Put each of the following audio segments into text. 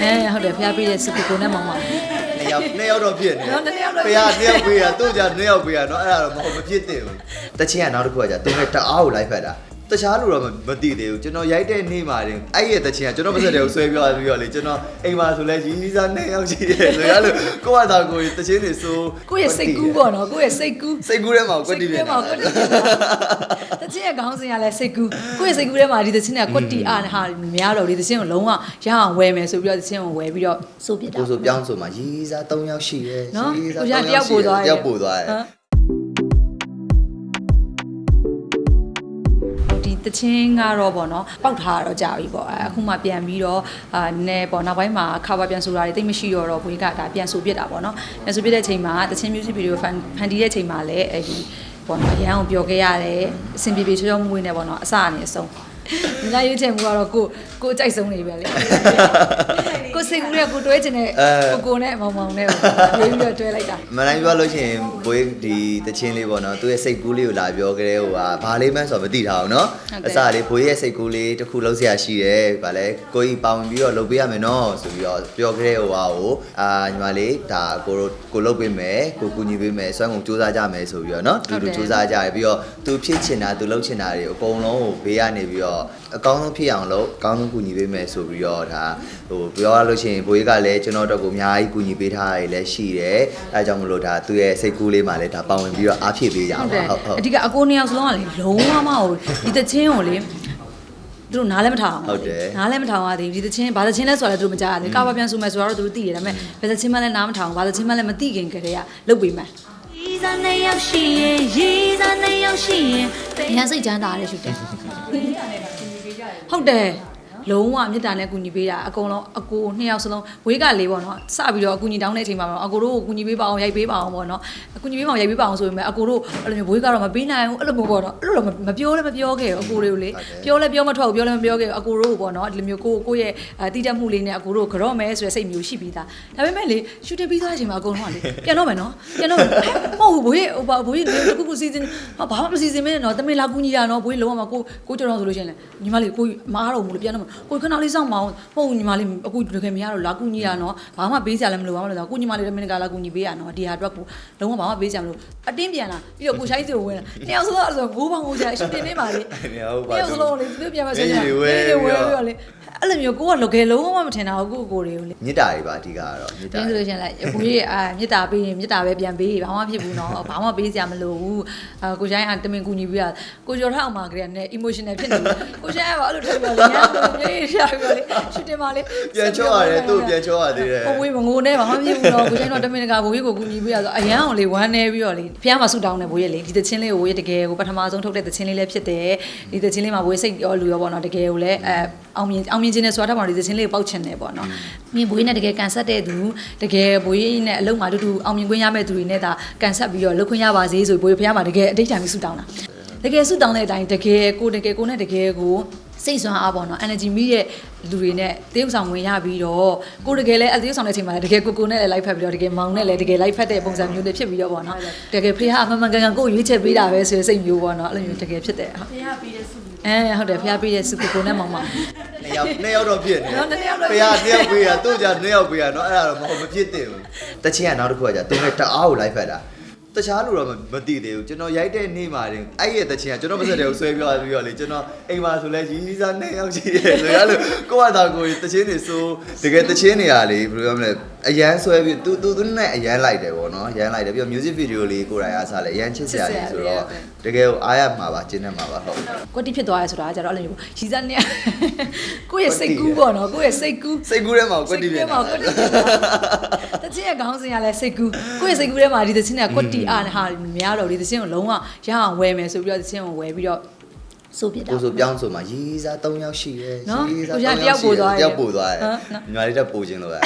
အဲဟုတ်တယ်ဖျားပေးတဲ့စုကိုကိုနဲ့မောင်မောင်နှစ်ယောက်နှစ်ယောက်တော့ဖြစ်နေနော်နှစ်ယောက်တော့ဖေကနှစ်ယောက်ပေးရသူ့ကြနှစ်ယောက်ပေးရနော်အဲ့ဒါတော့မဟုတ်မဖြစ်သင့်ဘူးတချင်းကနောက်တစ်ခုကကြာသူနဲ့တအားကိုလိုက်ဖက်တာ တခြားလူတော့မသိသေးဘူးကျွန်တော်ရိုက်တဲ့နေ့မှာတင်အဲ့ရဲ့တချင်းကကျွန်တော်မစက်တယ်ကိုဆွဲပြောပြီးတော့လေကျွန်တော်အိမ်မှာဆိုလဲရီးစားနှစ်ယောက်ရှိတယ်ဆိုရလို့ကိုယ့်အသာကိုယ်တချင်းတွေဆိုကိုယ့်ရဲ့စိတ်ကူးပေါ့နော်ကိုယ့်ရဲ့စိတ်ကူးစိတ်ကူးထဲမှာကွက်တီးပြန်မှာကွက်တီတချင်းရဲ့ခေါင်းစဉ်ကလည်းစိတ်ကူးကိုယ့်ရဲ့စိတ်ကူးထဲမှာဒီတချင်းကကွက်တီအားဟာများတော့ဒီတချင်းကိုလုံးဝရအောင်ဝယ်မယ်ဆိုပြီးတော့တချင်းကိုဝယ်ပြီးတော့စိုးပြစ်တာကိုဆိုပြောင်းဆိုမှာရီးစား၃ယောက်ရှိတယ်နော်ရီးစားကို၃ရတယောက်ပို့သွားတယ်တယောက်ပို့သွားတယ် တချင်းကတော့ပေါ့နော်ပောက်ထားတော့ကြာပြီပေါ့အဲအခုမှပြန်ပြီးတော့အာနည်းနည်းပေါ့နောက်ပိုင်းမှာခါဘာပြန်ဆိုတာတွေတိတ်မရှိတော့တော့ဘွေးကဒါပြန်ဆိုပြစ်တာပေါ့နော်ပြန်ဆိုပြစ်တဲ့အချိန်မှာတချင်း music video ဖန်ဖန်တီးတဲ့အချိန်မှာလည်းအဲဒီပေါ့နော်အရန်ကိုပျော်ခဲ့ရတယ်အဆင်ပြေပြေချောချောမွေ့မွေ့နဲ့ပေါ့နော်အစအနေအဆုံး ညီမရွေးချယ်မှုကတော့ကိုကိုအကြိုက်ဆုံးနေပဲလေကိုစိတ်ကူးတဲ့ကိုတွဲချင်တဲ့ကိုကိုနဲ့မောင်မောင်နဲ့ရွေးပြီးတော့တွဲလိုက်တာမန်တိုင်းပြောလို့ရှိရင်ဘွေးဒီတချင်းလေးပေါ့နော်သူရဲ့စိတ်ကူးလေးကိုလာပြောကြတဲ့ဟိုဟာဘာလေးမှန်းဆိုတော့မသိထားအောင်နော်ဟုတ်တယ်အစလေးဘွေးရဲ့စိတ်ကူးလေးတစ်ခုလုံးစရာရှိတယ်ဗာလဲကိုကြီးပေါဝင်ပြီးတော့လုပ်ပေးရမယ်နော်ဆိုပြီးတော့ပြောကြတဲ့ဟိုဟာကိုအာညီမလေးဒါကိုတို့ကိုလုပ်ပေးမယ်ကိုကူညီပေးမယ်စွမ်းကုန်စူးစမ်းကြမယ်ဆိုပြီးတော့နော်တူတူစူးစမ်းကြရပြီးတော့သူဖြစ်ချင်တာသူလုပ်ချင်တာတွေအကုန်လုံးကိုဘေးကနေပြီးတော့အကောင်းဆုံးဖြစ်အောင်လုပ်အကောင်းဆုံးကူညီပေးမယ်ဆိုပြီးတော့ဒါဟိုပြောရလို့ရှိရင်ဘွေးကလည်းကျွန်တော်တို့ကိုအများကြီးကူညီပေးထားတာတွေလည်းရှိတယ်အဲဒါကြောင့်မလို့ဒါသူရဲ့စိတ်ကူးလေးမှာလည်းဒါပါဝင်ပြီးတော့အားဖြည့်ပေးကြပါဟုတ်တယ်ဟုတ်ဟုတ်အဓိကအကိုနှစ်ယောက်စလုံးကလေလုံးဝမဟုတ်ဒီတချင်းကိုလေသူတို့နားလည်းမထောင်အောင်ဟုတ်တယ်နားလည်းမထောင်ရသေးဘူးဒီတချင်းဘာတချင်းလဲဆိုတာလည်းသူတို့မကြားရသေးဘူးကာဘာပြန်ဆိုမယ်ဆိုတော့သူတို့သိရတယ်ဒါပေမဲ့ဘယ်တချင်းမှလည်းနားမထောင်ဘူးဘာတချင်းမှလည်းမသိခင်ကတည်းကလုတ်ပေးမယ်ရီးစားနှစ်ယောက်ရှိရင်ရီးစားနှစ်ယောက်ရှိရင်အရန်စိတ်ချမ်းသာတယ်ရှုတယ် ဟုတ်တယ် လုံးဝမေတ္တာနဲ့ကူညီပေးတာအကုန်လုံးအကိုနှစ်ယောက်စလုံးဝေးကလေးပေါ့နော်စပြီးတော့အကူညီတောင်းတဲ့အချိန်မှာပေါ့နော်အကိုတို့ကိုကူညီပေးပါအောင်ရိုက်ပေးပါအောင်ပေါ့နော်အကူညီပေးပါအောင်ရိုက်ပေးပါအောင်ဆိုပေမဲ့အကိုတို့အဲ့လိုမျိုးဝေးကတော့မပေးနိုင်ဘူးအဲ့လိုမျိုးပေါ့နော်အဲ့လိုတော့မပြောလည်းမပြောခဲ့ဘူးအကိုတွေကိုလေပြောလည်းပြောမထွက်ဘူးပြောလည်းမပြောခဲ့ဘူးအကိုတို့ကိုပေါ့နော်ဒီလိုမျိုးကိုကိုရဲ့တီးတက်မှုလေးနဲ့အကိုတို့ကြော့မယ်ဆိုတဲ့စိတ်မျိုးရှိပြီးသားဒါပေမဲ့လေရှူတင်ပြီးသွားတဲ့အချိန်မှာအကုန်လုံးကလေပြန်တော့မယ်နော်ပြန်တော့မယ်မဟုတ်ဘူးဘိုးရဲ့ဟိုဘာဘိုးရဲ့တခုခုစီစဉ်ဟာဘာမှမစီစဉ်မင်းနော်တမင်လာကူညီတာနော်ဘိုးရဲ့လုံးဝမကိုကိုကြော်တော့ဆိုလို့ရှိရင်လေညီမလေးကိုမအားတော့ဘူးလေပြန်တော့မယ်ကိုခဏလေးစောင့်မအောင်မဟုတ်ညီမလေးအခုတကယ်မရတော့လာကူညီတာနော်ဘာမှပေးစရာလည်းမလိုပါဘူးလို့ကိုညီမလေးတမင်ကလာကူညီပေးရနော်ဒီဟာအတွက်ကိုလုံးဝဘာမှပေးစရာမလိုအတင်းပြန်လာပြီးတော့ကိုရှိုင်းစီကိုဝင်လာနှစ်ယောက်စလုံးအဲ့ဆိုဘိုးဘောင်ကိုကြာရှူတင်နေပါလေဟုတ်ပါတယောက်စလုံးလေသူပြန်မဆိုကြမျက်ရည်တွေဝဲမျက်ရည်တွေဝဲပြီးပြီးတော့တော့လေ အဲ့လိုမျိုးကိုကလောကယ်လုံးဝမထင်တာဘူးကိုကိုတွေကိုလေမြစ်တာတွေပါအဓိကကတော့မြစ်တတာင်းဆိုတွေလို့ရှရင်လိုက်ဘူးကြီးအာမြစ်တာပေးရင်မြစ်တာပဲပြန်ပေးဘာမှဖြစ်ဘူးနော်ဘာမှပေးစရာမလိုဘူးအာကိုချိုင်းအတမင်ကူညီပြီးတာကိုကျော်ထောက်မှာကလေးကလည်း emotional ဖြစ်နေပြီကိုချိုင်းကအဲ့လိုထပ်ပြီးတော့ညံမြေးရှာပြီးတော့လေရှူတင်ပါလေပြန်ချောရတယ်သူ့ပြန်ချောရသေးတယ်ဟိုဝေးမငိုနဲ့ဘာမှမဖြစ်ဘူးနော်ကိုချိုင်းတော့တမင်တကာဘိုးကြီးကိုကူညီပေးရဆိုအရန်အောင်လေဝမ်းနေပြီးတော့လေဖះမှာဆူတောင်းနေဘိုးကြီးလေဒီတချင်းလေးကိုဘိုးကြီးတကယ်ကိုပထမဆုံးထုတ်တဲ့တချင်းလေးလည်းဖြစ်တယ်ဒီတချင်းလေးမှာဘိုးကြီးစိတ်ရောလူရောပေါ့နော်တကယ်ကိုလည်းအဲအောင်မြင်အောင်မြင်ခြင်းနဲ့ဆိုတာတော့ဒီတချင်းလေးကိုပောက်ချင်တယ်ပေါ့နော်မြင်ဘိုးကြီးနဲ့တကယ်ကန်ဆက်တဲ့သူတကယ်ဘိုးကြီးနဲ့အလုံးမှာတူတူအောင်မြင်ခွင့်ရမဲ့သူတွေနဲ့ဒါကန်ဆက်ပြီးတော့လုပ်ခွင့်ရပါစေဆိုဘိုးကြီးဖះမှာတကယ်အတိတ်တိုင်းဆူတောင်းတာတကယ်ဆူတောင်းတဲ့အတိုင်းတကယ်ကိုတကယ်ကိုနဲ့တကယ်ကိုစိတ်ဆွမ်းအားပေါ့နော် energy မိတဲ့လူတွေနဲ့တရုပ်ဆောင်ဝင်ရပြီးတော့ကိုတကယ်လည်းအတရုပ်ဆောင်တဲ့အချိန်မှာလည်းတကယ်ကိုကိုနဲ့လည်း live ဖတ်ပြီးတော့တကယ်မောင်နဲ့လည်းတကယ် live ဖတ်တဲ့ပုံစံမျိုးတွေဖြစ်ပြီးတော့ပေါ့နော်တကယ်ဖေဟာအမှန်မှန်ကန်ကန်ကိုရွေးချယ်ပေးတာပဲဆိုတဲ့စိတ်မျိုးပေါ့နော်အဲ့လိုမျိုးတကယ်ဖြစ်တယ်ဟုတ်ဖေဟာပေးတဲ့စု အဲဟုတ်တယ်ဖေဟာပေးတဲ့စုကိုကိုနဲ့မောင်မောင်နှစ်ယောက်နှစ်ယောက်တော့ဖြစ်နေနော်နှစ်ယောက်တော့ဖေကနှစ်ယောက်ပေးရသူ့ကြနှစ်ယောက်ပေးရနော်အဲ့ဒါတော့မဟုတ်မဖြစ်သင့်ဘူးတချင်းကနောက်တစ်ခုကကြာသူနဲ့တအားကိုလိုက်ဖက်တာတခြားလူတော့မသိသေးဘူးကျွန်တော်ရိုက်တဲ့နေ့မှာတင်အဲ့ရဲ့တချင်းကကျွန်တော်မစက်တယ်ကိုဆွဲပြောပြီးတော့လေကျွန်တော်အိမ်မှာဆိုလဲရီးစားနှစ်ယောက်ရှိတယ်ဆိုရလို့ကိုယ့်အသာကိုယ်တချင်းတွေဆိုတကယ်တချင်းတွေကလေဘယ်လိုပြောမလဲအရန်ဆွဲပြီးသူသူသူနဲ့အရန်လိုက်တယ်ပေါ့နော်အရန်လိုက်တယ်ပြီးတော့ music video လေးကိုယ်တိုင်အားစားလဲအရန်ချစ်စရာကြီးဆိုတော့တကယ်ကိုအားရမှာပါကျင်းနေမှာပါဟုတ်ကွက်တိဖြစ်သွားရဲဆိုတာကကြတော့အဲ့လိုမျိုးရီစားနဲ့ကိုယ့်ရဲ့စိတ်ကူးပေါ့နော်ကိုယ့်ရဲ့စိတ်ကူးစိတ်ကူးထဲမှာကွက်တီးပြန်မှာကွက်တီတချင်းရဲ့ခေါင်းစဉ်ကလည်းစိတ်ကူးကိုယ့်ရဲ့စိတ်ကူးထဲမှာဒီတချင်းကကွက်တီအားဟာများတော့ဒီတချင်းကိုလုံးဝရအောင်ဝယ်မယ်ဆိုပြီးတော့တချင်းကိုဝယ်ပြီးတော့ စိုးပြစ်တာကိုဆိုပြောင်းဆိုမှာရီးစား၃ယောက်ရှိတယ်နော်ရီးစားကိုရ၃တယောက်ပို့သွားတယ်တယောက်ပို့သွားတယ်ဟမ်နော်ညီမလေးတက်ပို့ခြင်းလို့ရ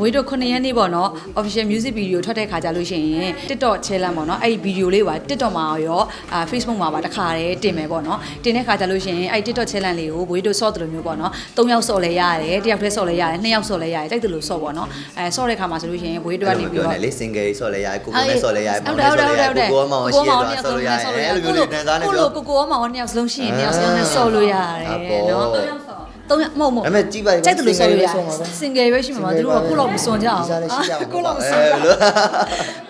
ဝေးတို့9ရက်နေ့ပေါ့နော် official music video ထွက်တဲ့ခါကြလို့ရှိရင် TikTok challenge ပေါ့နော်အဲ့ဒီ video လေးပါ TikTok မှာရောအာ Facebook မှာပါတစ်ခါတည်းတင်မယ်ပေါ့နော်တင်တဲ့ခါကြလို့ရှိရင်အဲ့ဒီ TikTok challenge လေးကိုဝေးတို့ sort တယ်လို့မျိုးပေါ့နော်၃ယောက် sort လဲရတယ်တစ်ယောက်တည်း sort လဲရတယ်နှစ်ယောက် sort လဲရတယ်တိုက်တယ်လို့ sort ပေါ့နော်အဲ sort တဲ့ခါမှာဆိုလို့ရှိရင်ဝေးတို့ကနေပြီးပြောတော့နေလေ single ကြီးဆော့လဲရတယ်ကိုကိုနဲ့ဆော့လဲရတယ်ဟုတ်မောင်တယ်နဲ့ဟုတ်တယ်ဆော့ဟုတ်လဲတယ်ရတယ်ကိုကိုမောင်ရှိရတော့ဆော့လို့ရတယ်အဲ့လိုမျိုးလေးတန်းစားနေကိုပြောလိုကိုကိုမောင်နှစ်ယောက်စလုံးရှိရင်နှစ်ယောက်စလုံးနဲ့ဆော့လို့ရတယ်နော် သုံးရမဟုတ်မဟုတ်ဒါပေမဲ့ကြည့်ပါကြိုက်တယ်လို့ဆိုလို့ရ single ပဲ single ပဲရှိမှာပါသူတို့ကကိုယ့်လောက်မစွန်ကြအောင်ဒီစားလေးရှိကြမှာကိုယ့်လောက်မစွန်ကြ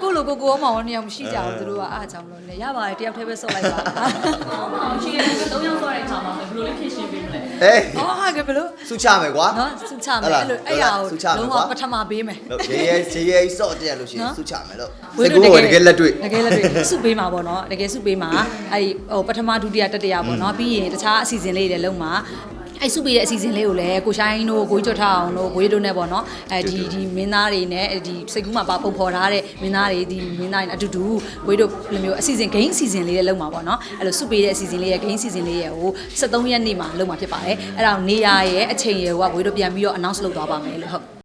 ကိုယ့်လိုကိုကိုရောမောင်နှစ်ယောက်မရှိကြဘူးသူတို့ကအားကြောင့်လို့လေရပါတယ်တယောက်တည်းပဲဆော့လိုက်ပါရှိတယ်သုံးယောက်ဆော့တဲ့ခါမှာဘယ်လိုလေးဖြစ်ရှင်းပေးမလဲဟေးအော်ဟာကဘယ်လိုစုချမယ်ကွာနော်စုချမယ်ဟုတ်လားအဲ့လိုအဲ့ရကိုစုချမယ်လုံးကွာဝပထမပေးမယ်လို့ရေရဲရေရဲစော့တက်ရလို့ရှိရင်နော်စုချမယ်လို့ဝေးစိတ်တို့ကူးကိုတကယ်လက်တွေ့တကယ်လက်တွေ့စုပေးမှာပေါ့နော်တကယ်စုပေးမှာအဲ့ဟိုပထမဒုတိယတတိယပေါ့နော်ပြီးရင်တခြားအစီအစဉ်လေးတွေလည်းလုံးမှာ အဲ့စုပေးတဲ့အစီအစဉ်လေးကိုလည်းကိုရှိုင်းတို့ကိုကြီးကျော်ထအောင်တို့ကိုကြီးတို့နဲ့ပေါ့နော်အဲဒီဒီမင်းသားတွေနဲ့ဒီစိတ်ကူးမှာပါပုံဖော်ထားတဲ့မင်းသားတွေဒီမင်းသားတွေနဲ့အတူတူကိုကြီးတို့လိုမျိုးအစီအစဉ် game အစီအစဉ်လေးလည်းလုံးမှာပေါ့နော်အဲ့လိုစုပေးတဲ့အစီအစဉ်လေးရဲ့ game အစီအစဉ်လေးရဲ့ဟို73ရက်နေ့မှာလုံးမှာဖြစ်ပါတယ်အဲ့ဒါကိုနေရရဲ့အချိန်ရဲ့ဟိုကကိုကြီးတို့ပြန်ပြီးတော့ announce လုပ်သွားပါမယ်လို့ဟုတ်